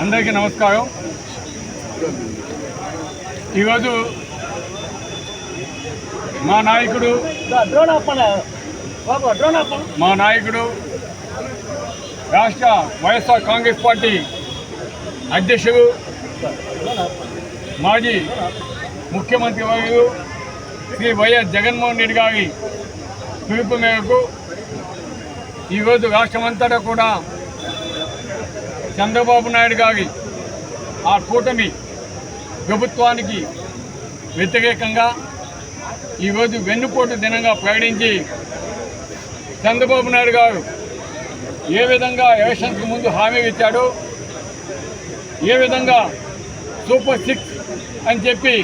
అందరికీ నమస్కారం. ఈరోజు మా నాయకుడు మా నాయకుడు రాష్ట్ర వైఎస్ఆర్ కాంగ్రెస్ పార్టీ అధ్యక్షుడు మాజీ ముఖ్యమంత్రి వర్యులు శ్రీ వైఎస్ జగన్మోహన్ రెడ్డి గారి పిలుపు మేరకు ఈరోజు రాష్ట్రమంతటా కూడా చంద్రబాబు నాయుడు గారి ఆ కూటమి ప్రభుత్వానికి వ్యతిరేకంగా ఈరోజు వెన్నుపోటు దినంగా ప్రకటించి చంద్రబాబు నాయుడు గారు ఏ విధంగా ఎలక్షన్స్కి ముందు హామీ ఇచ్చాడో ఏ విధంగా సూపర్ సిక్స్ అని చెప్పి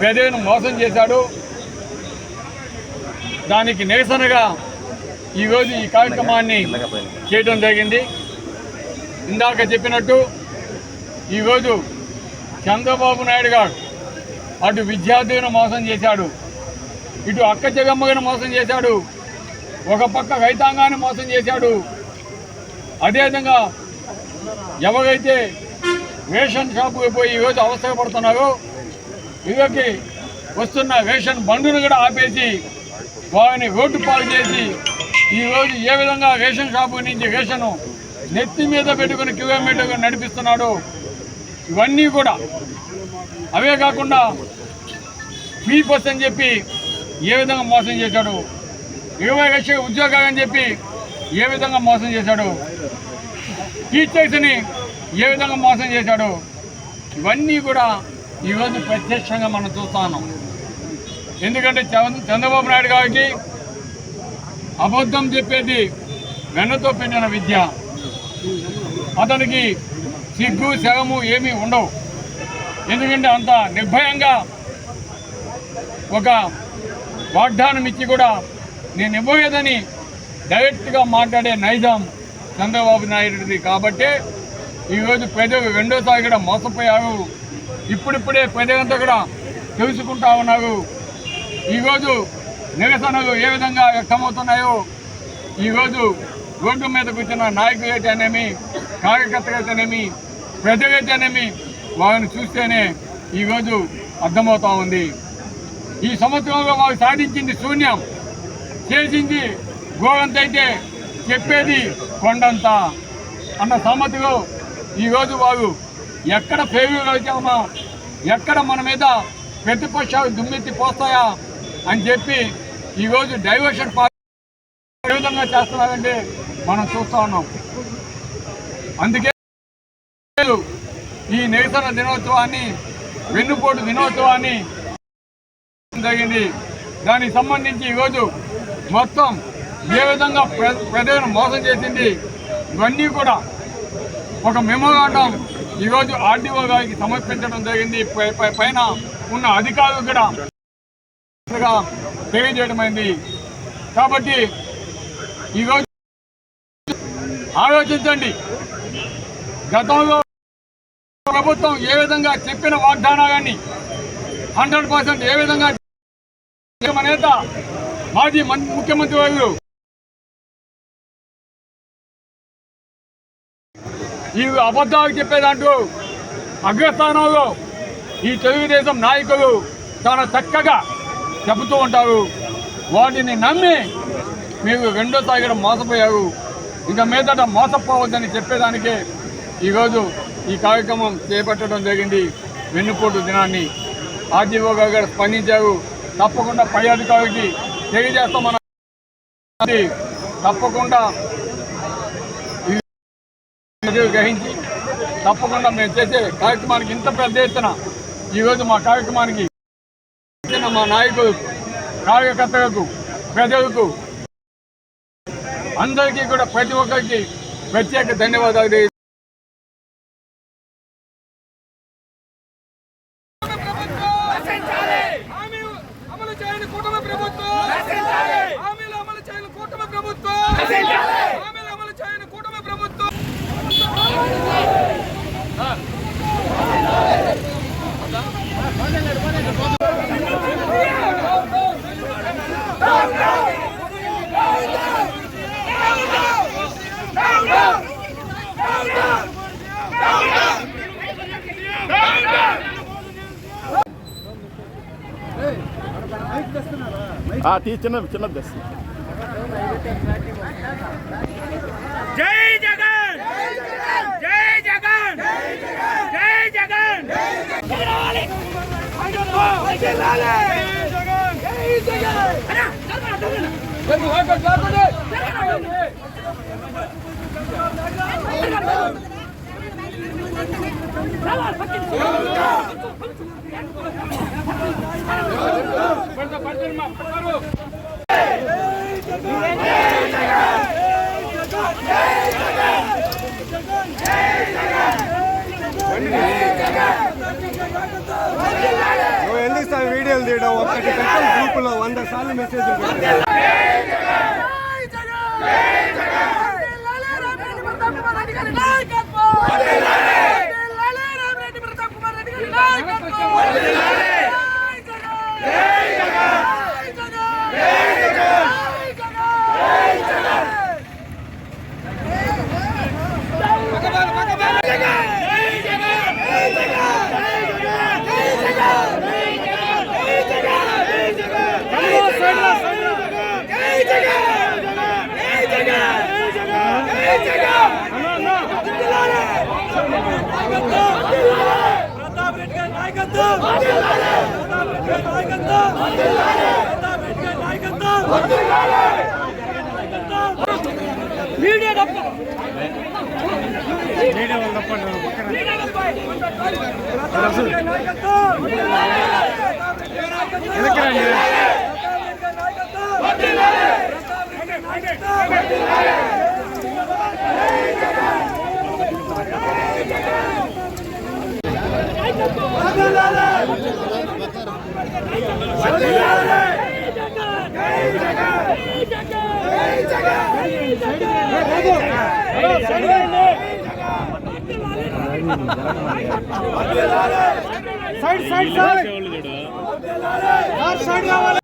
పెదవిని మోసం చేశాడు. దానికి నిరసనగా ఈరోజు ఈ కార్యక్రమాన్ని చేయడం జరిగింది. ఇందాక చెప్పినట్టు ఈరోజు చంద్రబాబు నాయుడు గారు అటు విద్యార్థులను మోసం చేశాడు. ఇటు అక్క జగమ్మగను మోసం చేశాడు. ఒక పక్క రైతాంగాన్ని మోసం చేశాడు. అదేవిధంగా ఎవరైతే రేషన్ షాపుకి పోయి ఈరోజు అవసరపడుతున్నారో ఇవకి వస్తున్న రేషన్ బండును కూడా ఆపేసి వారిని రోడ్డు పాలు చేసి ఈరోజు ఏ విధంగా రేషన్ షాపు నుంచి రేషను నెత్తి మీద పెట్టుకుని కిలోమీటర్గా నడిపిస్తున్నాడు ఇవన్నీ కూడా అవే కాకుండా ఫ్రీ బస్ అని చెప్పి ఏ విధంగా మోసం చేశాడు ఇరవై లక్షల ఉద్యోగాలు అని చెప్పి ఏ విధంగా మోసం చేశాడు టీచర్స్ని ఏ విధంగా మోసం చేశాడు ఇవన్నీ కూడా ఈరోజు ప్రత్యక్షంగా మనం చూస్తాను ఎందుకంటే చంద్ర- చంద్రబాబు నాయుడు గారికి అబద్ధం చెప్పేది వెన్నతో పెండిన విద్య. అతనికి సిగ్గు శగము ఏమీ ఉండవు. ఎందుకంటే అంత నిర్భయంగా ఒక వాగ్దానం ఇచ్చి కూడా నేను ఇవ్వలేదని డైరెక్ట్గా మాట్లాడే నైజాం చంద్రబాబు నాయుడుది కాబట్టి ఈరోజు ప్రజలు రెండోసారి కూడా మోసపోయారు. ఇప్పుడిప్పుడే ప్రజలంతా కూడా తెలుసుకుంటా ఉన్నారు. ఈరోజు నిరసనలు ఏ విధంగా వ్యక్తమవుతున్నాయో ఈరోజు రోడ్డు మీద కూర్చున్న నాయకులు అయితేనేమి కార్యకర్తలు అయితేనేమి ప్రజలైతేనేమి వారిని చూస్తేనే ఈరోజు అర్థమవుతా ఉంది. ఈ సంవత్సరంలో వారు సాధించింది శూన్యం. చేసింది గోరంతైతే చెప్పేది కొండంత. అన్న సమ్మతిలో ఈరోజు వారు ఎక్కడ ఫెయిల్యూర్ అవుతామో ఎక్కడ మన మీద ప్రతిపక్షాలు దుమ్మెత్తి పోస్తాయా అని చెప్పి ఈరోజు డైవర్షన్ పార్టీ ఏ విధంగా చేస్తున్నారంటే మనం చూస్తూ ఉన్నాం. అందుకే ఈ నిరసన దినోత్సవాన్ని వెన్నుపోటు దినోత్సవాన్ని జరిగింది. దానికి సంబంధించి ఈరోజు మొత్తం ఏ విధంగా ప్ర- ప్రజలను మోసం చేసింది ఇవన్నీ కూడా ఒక మెమోరాండం. ఈరోజు ఆర్డీఓ గారికి సమర్పించడం జరిగింది. పైన ఉన్న అధికారులు కూడా తెలియజేయడమైంది కాబట్టి ఈరోజు ఆలోచించండి. గతంలో ప్రభుత్వం ఏ విధంగా చెప్పిన వాగ్దానాలన్నీ హండ్రెడ్ పర్సెంట్ ఏ విధంగా నేత మాజీ ముఖ్యమంత్రి వారు ఈ అబద్ధాలు చెప్పేదాంటూ అగ్రస్థానంలో ఈ తెలుగుదేశం నాయకులు చాలా చక్కగా చెబుతూ ఉంటారు. వాటిని నమ్మి మీరు రెండోసారి కూడా మోసపోయారు. ఇంకా మీదట మోసపోవద్దని చెప్పేదానికే ఈరోజు ఈ కార్యక్రమం చేపట్టడం జరిగింది. వెన్నుపోటు దినాన్ని ఆర్డీఓ గారు కూడా స్పందించారు. తప్పకుండా పై అధికారికి తెలియజేస్తామని తప్పకుండా గ్రహించి తప్పకుండా మేము చేసే కార్యక్రమానికి ఇంత పెద్ద ఎత్తున ఈరోజు మా కార్యక్రమానికి వచ్చిన మా నాయకులు కార్యకర్తలకు ప్రజలకు అందరికీ కూడా ప్రతి ఒక్కరికి ప్రత్యేక ధన్యవాదాలు చిన్నది చిన్నది దశ జై జగన్ జై జగన్ జై జగన్ జై జగన్ జై జగన్ రావాలి నువ్వు తీయడం ఒక్కటి పెట్టాలి గ్రూపులో వంద సార్లు మెసేజ్ ప్రతాప్ రెడ్డి గారి నాయకత్వం ప్రతాప్ రెడ్డి గారి నాయకత్వం ప్రతాప్ రెడ్డి గారి నాయకత్వం మీడియా తప్ప మీడియా తప్ప మీడియా తప్ప ప్రతాప్ రెడ్డి గారి నాయకత్వం ప్రతాప్ రెడ్డి గారి నాయకత్వం ప్రతాప్ రెడ్డి గారి నాయకత్వం సైడ్ సైడ్ సైడ్. సైడ్ కావాలి.